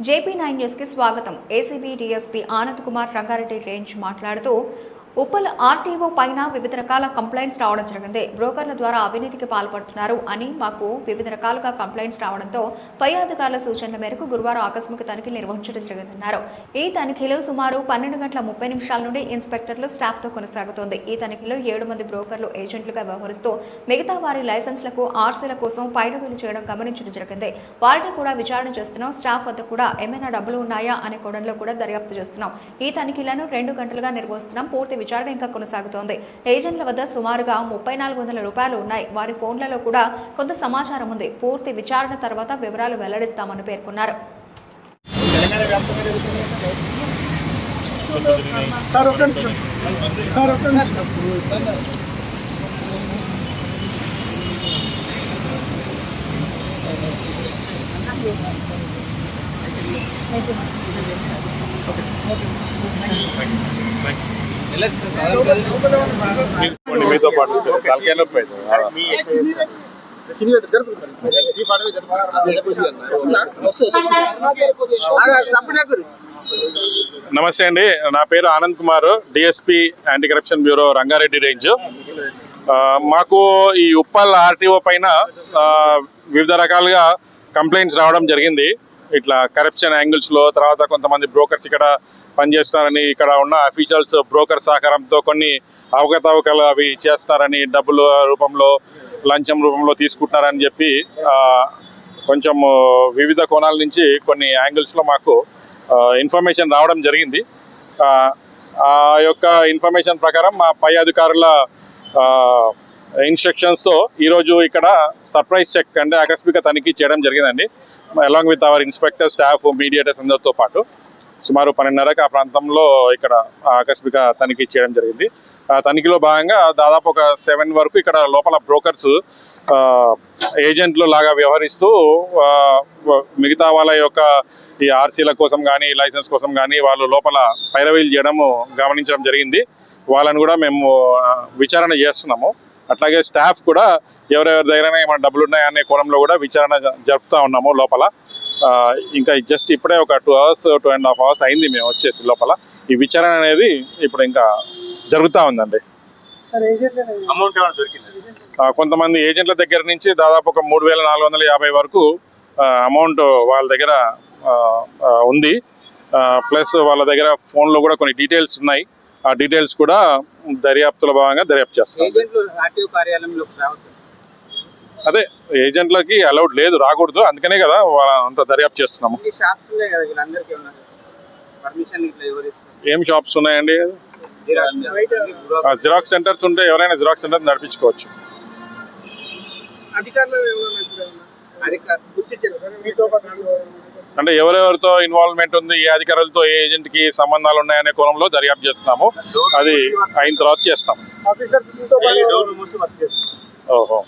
JP nine న్యూస్కి స్వాగతం. ACB DSP Anand Kumar Rangareddy range మాట్లాడుతూ ఉప్పల్ ఆర్టీఓ పైన వివిధ రకాల కంప్లైంట్స్ రావడం జరిగింది. బ్రోకర్ల ద్వారా అవినీతికి పాల్పడుతున్నారు అని మాకు వివిధ రకాలుగా కంప్లైంట్స్ రావడంతో పై అధికారుల సూచనల మేరకు గురువారం ఆకస్మిక తనిఖీలు నిర్వహించడం జరిగిందన్నారు. ఈ తనిఖీలో సుమారు పన్నెండు గంటల ముప్పై నిమిషాల నుండి ఇన్స్పెక్టర్లు స్టాఫ్తో కొనసాగుతోంది. ఈ తనిఖీలో ఏడు మంది బ్రోకర్లు ఏజెంట్లుగా వ్యవహరిస్తూ మిగతా వారి లైసెన్స్లకు ఆర్సీల కోసం పైరవీలు చేయడం గమనించడం జరిగింది. వారిని కూడా విచారణ చేస్తున్నాం. స్టాఫ్ వద్ద కూడా ఏమైనా డబ్బులు ఉన్నాయా అనే కోణంలో కూడా దర్యాప్తు చేస్తున్నాం. ఈ తనిఖీలను రెండు గంటలుగా నిర్వహిస్తున్నాం. పూర్తి విచారణ ఇంకా కొనసాగుతోంది. ఏజెంట్ల వద్ద సుమారుగా ముప్పై నాలుగు వందల రూపాయలు ఉన్నాయి. వారి ఫోన్లలో కూడా కొంత సమాచారం ఉంది. పూర్తి విచారణ తర్వాత వివరాలు వెల్లడిస్తామని పేర్కొన్నారు. సార్ ఒక మీతో పాటు తలకాయ నొప్పి. నమస్తే అండి. నా పేరు Anand Kumar. DSP anti corruption bureau Rangareddy range. మాకు ఈ ఉప్పల్ ఆర్టీఓ పైన వివిధ రకాలుగా కంప్లైంట్స్ రావడం జరిగింది. ఇట్లా కరప్షన్ యాంగిల్స్లో తర్వాత కొంతమంది బ్రోకర్స్ ఇక్కడ పనిచేస్తున్నారని ఇక్కడ ఉన్న అఫీషియల్స్ బ్రోకర్ సహకారంతో కొన్ని అవకతవకలు అవి చేస్తున్నారని డబ్బుల రూపంలో లంచం రూపంలో తీసుకుంటున్నారని చెప్పి కొంచెం వివిధ కోణాల నుంచి కొన్ని యాంగిల్స్లో మాకు ఇన్ఫర్మేషన్ రావడం జరిగింది. ఆ, యొక్క ఇన్ఫర్మేషన్ ప్రకారం మా పై అధికారుల ఇన్స్ట్రక్షన్స్తో ఈరోజు ఇక్కడ సర్ప్రైజ్ చెక్ అంటే ఆకస్మిక తనిఖీ చేయడం జరిగిందండి. Along with our inspector staff mediators అందరితో పాటు సుమారు పన్నెండున్నరకు ఆ ప్రాంతంలో ఇక్కడ ఆకస్మిక తనిఖీ చేయడం జరిగింది. ఆ తనిఖీలో భాగంగా దాదాపు ఒక సెవెన్ వరకు ఇక్కడ లోపల బ్రోకర్స్ ఏజెంట్లు లాగా వ్యవహరిస్తూ మిగతా వాళ్ళ యొక్క ఈ ఆర్సీల కోసం కానీ లైసెన్స్ కోసం కానీ వాళ్ళు లోపల పైరవీలు చేయడము గమనించడం జరిగింది. వాళ్ళని కూడా మేము విచారణ చేస్తున్నాము. అట్లాగే స్టాఫ్ కూడా ఎవరెవరి దగ్గర ఏమైనా డబ్బులు ఉన్నాయా అనే కోణంలో కూడా విచారణ జ- జరుపుతా ఉన్నాము లోపల. ఇంకా జస్ట్ ఇప్పుడే ఒక two hours two and half hours అయింది మేము వచ్చేసి లోపల. ఈ విచారణ అనేది ఇప్పుడు ఇంకా జరుగుతూ ఉందండి. సార్ ఏజెంట్ అనేది అమౌంట్ ఏమైనా దొరికింది ఆ, కొంతమంది ఏజెంట్ల దగ్గర నుంచి దాదాపు ఒక మూడు వేల నాలుగు వందల యాభై వరకు అమౌంట్ వాళ్ళ దగ్గర ఉంది. ప్లస్ వాళ్ళ దగ్గర ఫోన్లో కూడా కొన్ని డీటెయిల్స్ ఉన్నాయి. ఆ డీటెయిల్స్ కూడా దర్యాప్తుల భాగంగా దర్యాప్తు చేస్తున్నాం ఏజెంట్లు ఆర్టీఓ కార్యాలయంలోకి రావచ్చు. అదే ఏజెంట్లకి అలౌడ్ లేదు రాకూడదు. అందుకనే కదా వాళ్ళ అంత దర్యాప్తు చేస్తున్నాము. ఈ షాప్స్ ఉన్నాయి కదా వీళ్ళందరికీ ఉన్నారు పర్మిషన్ ఇట్లా ఎవరు ఇస్తారు ఏం షాప్స్ ఉన్నాయండి? జిరాక్స్ సెంటర్స్ ఉంటే ఎవరైనా జిరాక్స్ సెంటర్ నడిపించుకోవచ్చు. అధికారులు అంటే ఎవరెవరితో ఇన్వాల్వ్మెంట్ ఉంది ఏ అధికారులతో ఏ ఏజెంట్కి సంబంధాలు ఉన్నాయనే కోణంలో దర్యాప్తు చేస్తున్నాము. అది అయిన తర్వాత చేస్తాం. ఓహో.